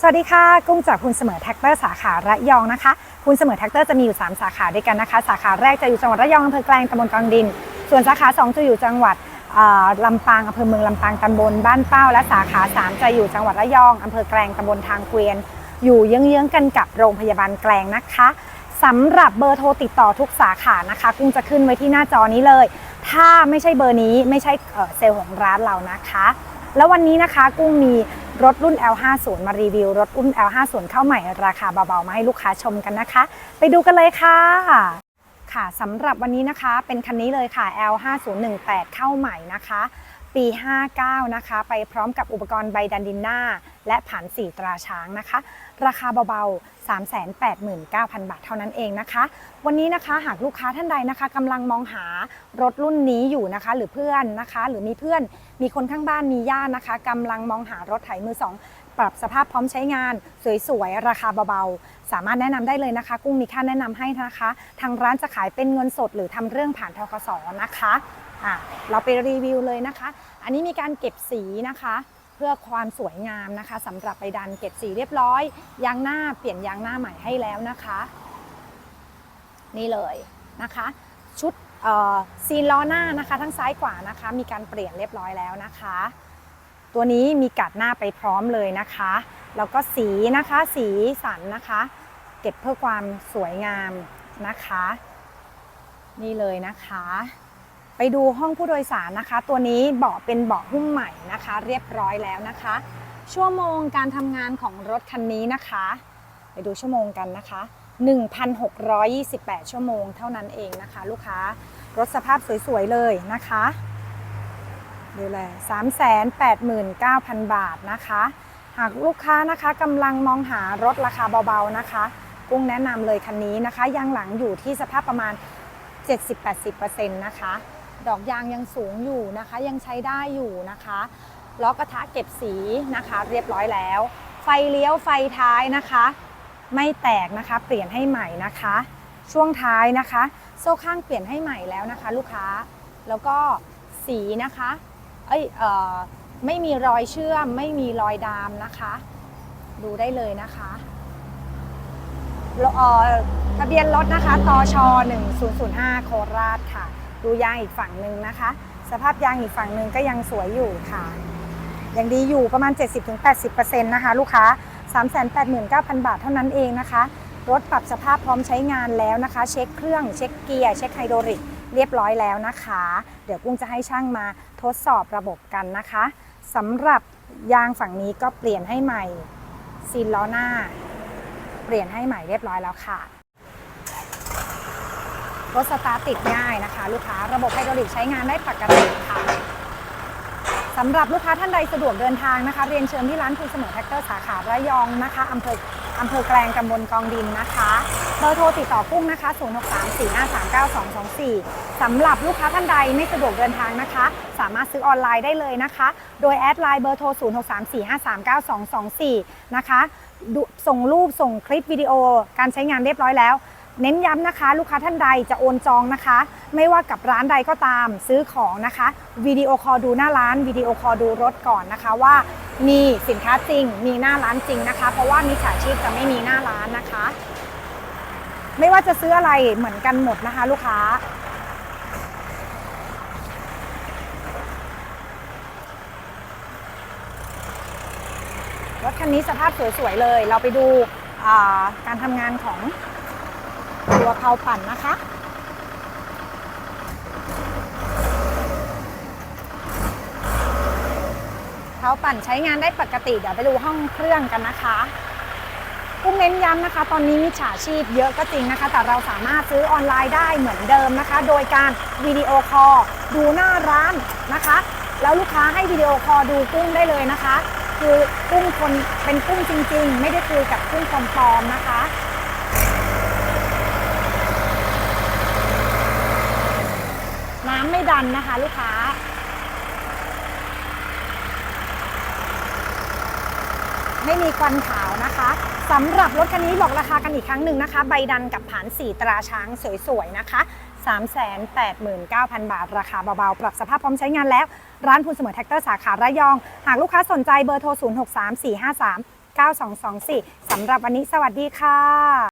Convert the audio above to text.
สวัสดีค่ะกุ้งจากคุณเสมอแท็กเตอร์สาขาระยองนะคะ คุณเสมอแท็กเตอร์จะมีอยู่ 3 สาขาด้วยกันนะคะ สาขาแรกจะอยู่จังหวัดระยองอำเภอแกลงตำบลกลางดิน ส่วนสาขา 2 จะอยู่จังหวัดลำปางอำเภอเมืองลำปางตำบลบ้านเป้า และสาขา 3 จะอยู่จังหวัดระยองอำเภอแกลงตำบลทางเกวียน อยู่เยื้องๆกันกับโรงพยาบาลแกลงนะคะสำหรับเบอร์โทรติดต่อทุกสาขานะคะ กุ้งจะขึ้นไว้ที่หน้าจอนี้เลย ถ้าไม่ใช่เบอร์นี้ไม่ใช่เอ่อเซลล์ของร้านเรานะคะ แล้ววันนี้นะคะกุ้งมี รถรุ่น L50 มารีวิว รถรุ่น L50 เข้าใหม่ราคาเบาๆ มาให้ลูกค้าชมกันนะคะ ไปดูกันเลยค่ะ ค่ะสำหรับวันนี้นะคะเป็นคันนี้เลยค่ะ L5018 เข้าใหม่นะคะ ปี 59 นะคะ ไปพร้อมกับอุปกรณ์ใบดันดินหน้า และผันสีตราช้างนะคะ ราคาเบาๆ 389,000 บาทเท่านั้นเองนะคะ วันนี้นะคะหากลูกค้าท่านใดนะคะกำลังมองหารถรุ่นนี้อยู่นะคะ หรือเพื่อนนะคะ หรือมีเพื่อนมีคนข้างบ้านมีญาตินะคะกำลังมองหารถไถมือสอง ปรับสภาพพร้อมใช้งาน สวยๆ ราคาเบาๆ สามารถแนะนำได้เลยนะคะ กุ้งมีค่าแนะนำให้นะคะ ทางร้านจะขายเป็นเงินสดหรือทำเรื่องผ่านทกสนะคะอะเราไปรีวิวเลยนะคะ อันนี้มีการเก็บสีนะคะ เพื่อความสวยงามนะคะสำหรับไปดันเก็บสีเรียบร้อยยางหน้าเปลี่ยนยางหน้าใหม่ให้แล้วนะคะ นี่เลยนะคะ ชุดซีนล้อหน้านะคะ ทั้งซ้ายขวานะคะ มีการเปลี่ยนเรียบร้อยแล้วนะคะ ตัวนี้มีกัดหน้าไปพร้อมเลยนะคะ แล้วก็สีนะคะสีสันนะคะ เก็บเพื่อความสวยงามนะคะ นี่เลยนะคะ ไปดูห้องผู้โดยสารนะคะ ตัวนี้เบาะเป็นเบาะหุ้มใหม่นะคะ เรียบร้อยแล้วนะคะ ชั่วโมงการทำงานของรถคันนี้นะคะ ไปดูชั่วโมงกันนะคะ 1,628 ชั่วโมงเท่านั้นเองนะคะ ลูกค้ารถสภาพสวยๆเลยนะคะ ดูแล389,000 บาทนะคะ หากลูกค้านะคะกำลังมองหารถราคาเบาๆนะคะ กุ้งแนะนำเลยคันนี้นะคะยางหลังอยู่ที่สภาพประมาณ 70-80%นะคะ ดอกยางยังสูงอยู่นะคะ ยังใช้ได้อยู่นะคะล้อกระทะเก็บสีนะคะ เรียบร้อยแล้ว ไฟเลี้ยวไฟท้ายนะคะ ไม่แตกนะคะเปลี่ยนให้ใหม่นะคะ ช่วงท้ายนะคะ โซ่ข้างเปลี่ยนให้ใหม่แล้วนะคะ ลูกค้าแล้วก็สีนะคะ เอ้ยเออไม่มีรอยเชื่อม ไม่มีรอยดามนะคะ ดูได้เลยนะคะทะเบียนรถนะคะตช1005 โคราชค่ะ ดูยางอีกฝั่งหนึ่งนะคะ สภาพยางอีกฝั่งหนึ่งก็ยังสวยอยู่ค่ะยังดีอยู่ประมาณ 70-80%นะคะ ลูกค้า 389,000 บาทเท่านั้นเองนะคะ รถปรับสภาพพร้อมใช้งานแล้วนะคะ เช็คเครื่อง เช็คเกียร์ เช็คไฮดรอลิก เรียบร้อยแล้วนะคะ เดี๋ยวกุ้งจะให้ช่างมาทดสอบระบบกันนะคะสำหรับยางฝั่งนี้ก็เปลี่ยนให้ใหม่ซีนล้อหน้า เปลี่ยนให้ใหม่เรียบร้อยแล้วค่ะรถสตาร์ทติดง่ายนะคะ ลูกค้าระบบไฮดรอลิกใช้งานได้ปกติค่ะสำหรับลูกค้าท่านใดสะดวกเดินทางนะคะ เรียนเชิญที่ร้านคุณเสมอแท็กเตอร์สาขาระยองนะคะอำเภอ อำเภอแกลงตำบลกองดินนะคะเบอร์โทรติดต่อกุ้งนะคะ 0634539224 สำหรับลูกค้าท่านใดไม่สะดวกเดินทางนะคะ สามารถซื้อออนไลน์ได้เลยนะคะ โดยแอดไลน์เบอร์โทร 0634539224 นะคะส่งรูปส่งคลิปวิดีโอการใช้งานเรียบร้อยแล้ว เน้นย้ำนะคะ ลูกค้าท่านใดจะโอนจองนะคะ ไม่ว่ากับร้านใดก็ตามซื้อของนะคะวิดีโอคอลดูหน้าร้านวิดีโอคอลดูรถก่อนนะคะว่ามีสินค้าจริง มีหน้าร้านจริงนะคะ เพราะว่ามิจฉาชีพจะไม่มีหน้าร้านนะคะ ไม่ว่าจะซื้ออะไรเหมือนกันหมดนะคะ ลูกค้า รถคันนี้สภาพสวยๆเลย เราไปดูการทำงานของ ตัวเพลาปั่นนะคะเพลาปั่นใช้งานได้ปกติ เดี๋ยวไปดูห้องเครื่องกันนะคะกุ้งเน้นย้ำนะคะ ตอนนี้มิจฉาชีพเยอะก็จริงนะคะ แต่เราสามารถซื้อออนไลน์ได้เหมือนเดิมนะคะ โดยการวิดีโอคอลดูหน้าร้านนะคะ แล้วลูกค้าให้วิดีโอคอลดูกุ้งได้เลยนะคะ คือกุ้งคนเป็นกุ้งจริง ๆ ไม่ได้คุยกับกุ้งปลอมๆนะคะ น้ำไม่ดันนะคะ ลูกค้า ไม่มีควันขาวนะคะสำหรับรถคันนี้บอกราคากันอีกครั้งหนึ่งนะคะ ใบดันกับผานสีตราช้างสวยๆนะคะ389,000 บาท ราคาเบาๆ ปรับสภาพพร้อมใช้งานแล้ว ร้านพูนเสมอแท็กเตอร์สาขาระยอง หากลูกค้าสนใจเบอร์โทร 063453 9224 สำหรับวันนี้สวัสดีค่ะ